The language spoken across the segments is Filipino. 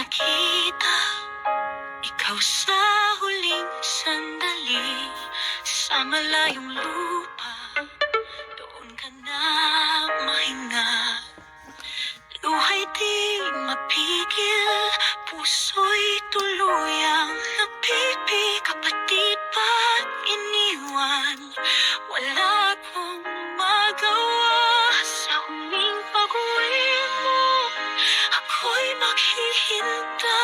nakita. Ikaw sa huling sandali Sa malayong lupa. Doon ka na mahinga. Luha'y di mapigil Puso'y tuluyang napipi Kapatid ba't iniwan? Wala He 子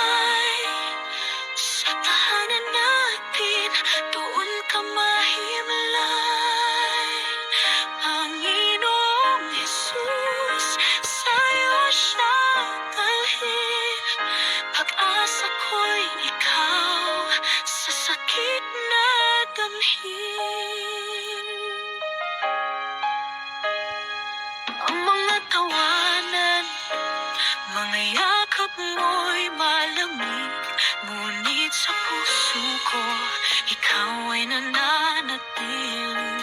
mo'y malamig Ngunit sa puso ko Ikaw ay nananatili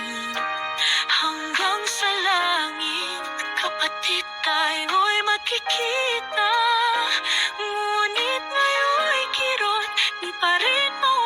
Hanggang sa langit. Kapatid tayo'y magkikita Ngunit ngayon'y kirot Di pa rin mawala